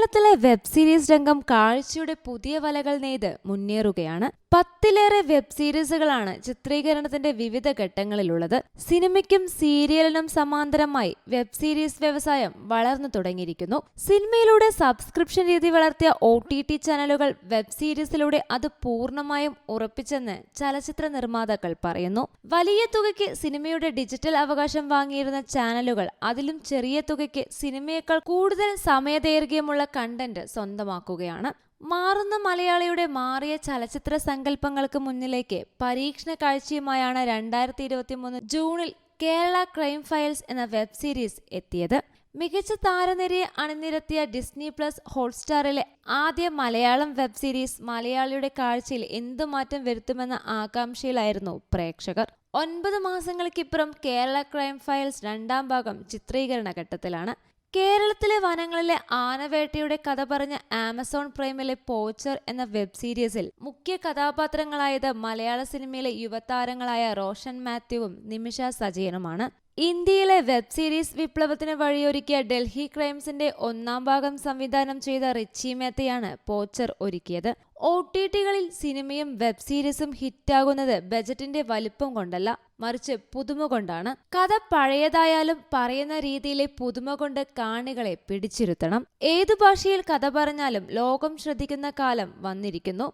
കേരളത്തിലെ web series രംഗം കാഴ്ചയുടെ പുതിയ വലകൾ നെയ്ത് മുന്നേറുകയാണ്. പത്തിലേറെ വെബ് സീരീസുകളാണ് ചിത്രീകരണത്തിന്റെ വിവിധ ഘട്ടങ്ങളിലുള്ളത്. സിനിമയ്ക്കും സീരിയലിനും സമാന്തരമായി വെബ് സീരീസ് വ്യവസായം വളർന്നു തുടങ്ങിയിരിക്കുന്നു. സിനിമയിലൂടെ സബ്സ്ക്രിപ്ഷൻ രീതി വളർത്തിയ ഒ ചാനലുകൾ വെബ് സീരീസിലൂടെ അത് പൂർണമായും ഉറപ്പിച്ചെന്ന് ചലച്ചിത്ര നിർമ്മാതാക്കൾ പറയുന്നു. വലിയ തുകയ്ക്ക് സിനിമയുടെ ഡിജിറ്റൽ അവകാശം വാങ്ങിയിരുന്ന ചാനലുകൾ അതിലും ചെറിയ തുകയ്ക്ക് സിനിമയേക്കാൾ കൂടുതൽ സമയദൈർഘ്യമുള്ള കണ്ടന്റ് സ്വന്തമാക്കുകയാണ്. മാറുന്ന മലയാളിയുടെ മാറിയ ചലച്ചിത്ര സങ്കല്പങ്ങൾക്ക് മുന്നിലേക്ക് പരീക്ഷണ കാഴ്ചയുമായാണ് രണ്ടായിരത്തി ഇരുപത്തി മൂന്ന് ജൂണിൽ കേരള ക്രൈം ഫയൽസ് എന്ന വെബ് സീരീസ് എത്തിയത്. മികച്ച താരനിരയെ അണിനിരത്തിയ ഡിസ്നി പ്ലസ് ഹോട്ട്സ്റ്റാറിലെ ആദ്യ മലയാളം വെബ് സീരീസ് മലയാളിയുടെ കാഴ്ചയിൽ എന്തു മാറ്റം വരുത്തുമെന്ന ആകാംക്ഷയിലായിരുന്നു പ്രേക്ഷകർ. ഒൻപത് മാസങ്ങൾക്കിപ്പുറം കേരള ക്രൈം ഫയൽസ് രണ്ടാം ഭാഗം ചിത്രീകരണ ഘട്ടത്തിലാണ്. കേരളത്തിലെ വനങ്ങളിലെ ആനവേട്ടയുടെ കഥ പറഞ്ഞ ആമസോൺ പ്രൈമിലെ പോച്ചർ എന്ന വെബ് സീരീസിൽ മുഖ്യ കഥാപാത്രങ്ങളായത് മലയാള സിനിമയിലെ യുവതാരങ്ങളായ റോഷൻ മാത്യുവും നിമിഷ സജയനുമാണ്. ഇന്ത്യയിലെ വെബ് സീരീസ് വിപ്ലവത്തിന് വഴിയൊരുക്കിയ ഡൽഹി ക്രൈംസിന്റെ ഒന്നാം ഭാഗം സംവിധാനം ചെയ്ത റിച്ചി മേത്തയാണ് പോച്ചർ ഒരുക്കിയത്. ഒ ടി ടികളിൽ സിനിമയും വെബ് സീരീസും ഹിറ്റാകുന്നത് ബജറ്റിന്റെ വലിപ്പം കൊണ്ടല്ല മറിച്ച് പുതുമ കൊണ്ടാണ്. കഥ പഴയതായാലും പറയുന്ന രീതിയിലെ പുതുമ കൊണ്ട് കാണികളെ പിടിച്ചിരുത്തണം. ഏതു ഭാഷയിൽ കഥ പറഞ്ഞാലും ലോകം ശ്രദ്ധിക്കുന്ന കാലം വന്നിരിക്കുന്നു.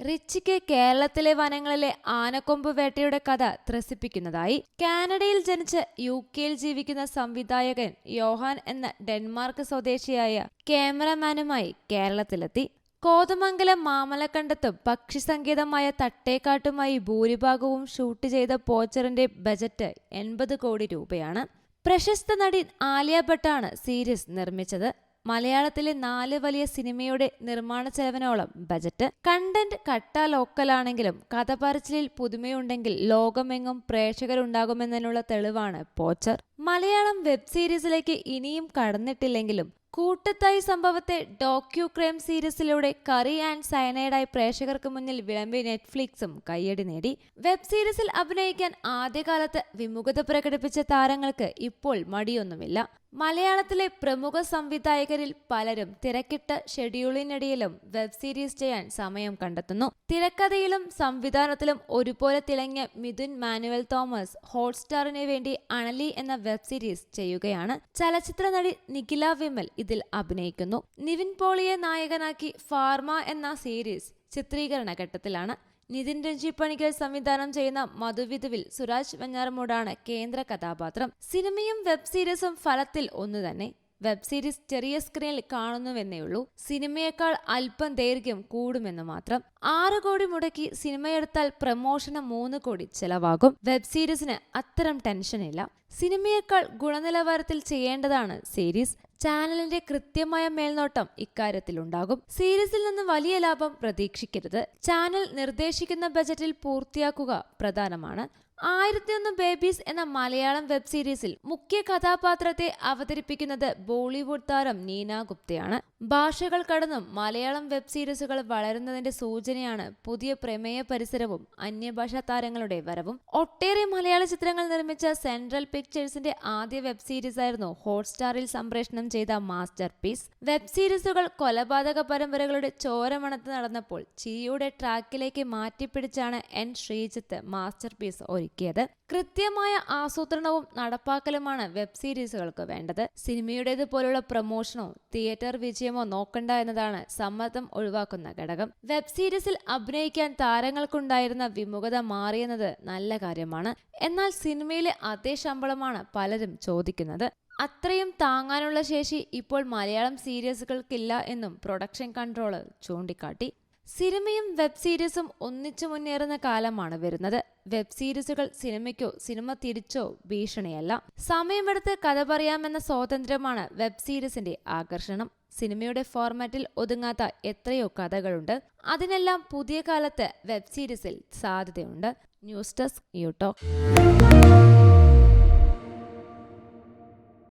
റിച്ചിക്ക് കേരളത്തിലെ വനങ്ങളിലെ ആനക്കൊമ്പ് വേട്ടയുടെ കഥ ത്രസിപ്പിക്കുന്നതായി കാനഡയിൽ ജനിച്ച് യു കെയിൽ ജീവിക്കുന്ന സംവിധായകൻ യോഹാൻ എന്ന ഡെൻമാർക്ക് സ്വദേശിയായ ക്യാമറമാനുമായി കേരളത്തിലെത്തി. കോതമംഗലം മാമലക്കണ്ടത്തും പക്ഷിസങ്കേതമായ തട്ടേക്കാട്ടുമായി ഭൂരിഭാഗവും ഷൂട്ട് ചെയ്ത പോച്ചറിന്റെ ബജറ്റ് എൺപത് കോടി രൂപയാണ്. പ്രശസ്ത നടി ആലിയ ഭട്ടാണ് സീരീസ് നിർമ്മിച്ചത്. മലയാളത്തിലെ നാല് വലിയ സിനിമയുടെ നിർമ്മാണ ചെലവിനോളം ബജറ്റ്. കണ്ടന്റ് കട്ട ലോക്കലാണെങ്കിലും കഥ പറച്ചിലിൽ പുതുമയുണ്ടെങ്കിൽ ലോകമെങ്ങും പ്രേക്ഷകരുണ്ടാകുമെന്നതിനുള്ള തെളിവാണ് പോച്ചർ. മലയാളം വെബ് സീരീസിലേക്ക് ഇനിയും കടന്നിട്ടില്ലെങ്കിലും കൂട്ടത്തായി സംഭവത്തെ ഡോക്യു ക്രൈം സീരീസിലൂടെ കറി ആൻഡ് സയനൈഡായി പ്രേക്ഷകർക്ക് മുന്നിൽ വിളമ്പി നെറ്റ്ഫ്ലിക്സും കയ്യടി നേടി. വെബ് സീരീസിൽ അഭിനയിക്കാൻ ആദ്യകാലത്ത് വിമുഖത പ്രകടിപ്പിച്ച താരങ്ങൾക്ക് ഇപ്പോൾ മടിയൊന്നുമില്ല. മലയാളത്തിലെ പ്രമുഖ സംവിധായകരിൽ പലരും തിരക്കിട്ട ഷെഡ്യൂളിനിടയിലും വെബ് സീരീസ് ചെയ്യാൻ സമയം കണ്ടെത്തുന്നു. തിരക്കഥയിലും സംവിധാനത്തിലും ഒരുപോലെ തിളങ്ങിയ മിഥുൻ മാനുവൽ തോമസ് ഹോട്ട്സ്റ്റാറിന് വേണ്ടി അണലി എന്ന വെബ് സീരീസ് ചെയ്യുകയാണ്. ചലച്ചിത്ര നടി നിഖില വിമൽ ഇതിൽ അഭിനയിക്കുന്നു. നിവിൻ പോളിയെ നായകനാക്കി ഫാർമ എന്ന സീരീസ് ചിത്രീകരണ ഘട്ടത്തിലാണ് നിതിൻ രഞ്ജി പണിക്കർ സംവിധാനം ചെയ്യുന്ന മധുവിധുവിൽ സുരാജ് വെഞ്ഞാറമൂടാണ് കേന്ദ്ര കഥാപാത്രം. സിനിമയും വെബ് സീരീസും ഫലത്തിൽ ഒന്നു തന്നെ. വെബ് സീരീസ് ചെറിയ സ്ക്രീനിൽ കാണുന്നുവെന്നേ ഉള്ളൂ. സിനിമയേക്കാൾ അല്പം ദൈർഘ്യം കൂടുമെന്ന് മാത്രം. ആറ് കോടി മുടക്കി സിനിമയെടുത്താൽ പ്രമോഷന് മൂന്ന് കോടി ചെലവാകും. വെബ് സീരീസിന് അത്തരം ടെൻഷനില്ല. സിനിമയേക്കാൾ ഗുണനിലവാരത്തിൽ ചെയ്യേണ്ടതാണ് സീരീസ്. ചാനലിന്റെ കൃത്യമായ മേൽനോട്ടം ഇക്കാര്യത്തിലുണ്ടാകും. സീരീസിൽ നിന്ന് വലിയ ലാഭം പ്രതീക്ഷിക്കരുത്. ചാനൽ നിർദ്ദേശിക്കുന്ന ബജറ്റിൽ പൂർത്തിയാക്കുക പ്രധാനമാണ്. ആയിരത്തിയൊന്ന് ബേബീസ് എന്ന മലയാളം വെബ് സീരീസിൽ മുഖ്യ കഥാപാത്രത്തെ അവതരിപ്പിക്കുന്നത് ബോളിവുഡ് താരം നീന ഗുപ്തയാണ്. ഭാഷകൾ കടന്നും മലയാളം വെബ് സീരീസുകൾ വളരുന്നതിന്റെ സൂചനയാണ് പുതിയ പ്രമേയ പരിസരവും അന്യഭാഷാ താരങ്ങളുടെ വരവും. ഒട്ടേറെ മലയാള ചിത്രങ്ങൾ നിർമ്മിച്ച സെൻട്രൽ പിക്ചേഴ്സിന്റെ ആദ്യ വെബ് സീരീസ് ആയിരുന്നു ഹോട്ട്സ്റ്റാറിൽ സംപ്രേഷണം ചെയ്ത മാസ്റ്റർ പീസ് വെബ് സീരീസുകൾ കൊലപാതക പരമ്പരകളുടെ ചോരമണത്ത് നടന്നപ്പോൾ ചിരിയുടെ ട്രാക്കിലേക്ക് മാറ്റിപ്പിടിച്ചാണ് എൻ ശ്രീജിത്ത് മാസ്റ്റർ പീസ് ഒരുക്കിയത്. കൃത്യമായ ആസൂത്രണവും നടപ്പാക്കലുമാണ് വെബ് സീരീസുകൾക്ക് വേണ്ടത്. സിനിമയുടേത് പോലുള്ള പ്രമോഷനോ തിയേറ്റർ വിജയമോ നോക്കണ്ട എന്നതാണ് സമ്മതം ഒഴിവാക്കുന്ന ഘടകം. വെബ് സീരീസിൽ അഭിനയിക്കാൻ താരങ്ങൾക്കുണ്ടായിരുന്ന വിമുഖത മാറിയെന്നത് നല്ല കാര്യമാണ്. എന്നാൽ സിനിമയിലെ അതേ ശമ്പളമാണ് പലരും ചോദിക്കുന്നത്. അത്രയും താങ്ങാനുള്ള ശേഷി ഇപ്പോൾ മലയാളം സീരീസുകൾക്കില്ല എന്നും പ്രൊഡക്ഷൻ കൺട്രോളർ ചൂണ്ടിക്കാട്ടി. സിനിമയും വെബ് സീരീസും ഒന്നിച്ചു മുന്നേറുന്ന കാലമാണ് വരുന്നത്. വെബ് സീരീസുകൾ സിനിമയ്ക്കോ സിനിമ തിരിച്ചോ ഭീഷണിയല്ല. സമയമെടുത്ത് കഥ പറയാമെന്ന സ്വാതന്ത്ര്യമാണ് വെബ് സീരീസിന്റെ ആകർഷണം. സിനിമയുടെ ഫോർമാറ്റിൽ ഒതുങ്ങാത്ത എത്രയോ കഥകളുണ്ട്. അതിനെല്ലാം പുതിയ കാലത്ത് വെബ് സീരീസിൽ സാധ്യതയുണ്ട്. News desk യൂട്ടോ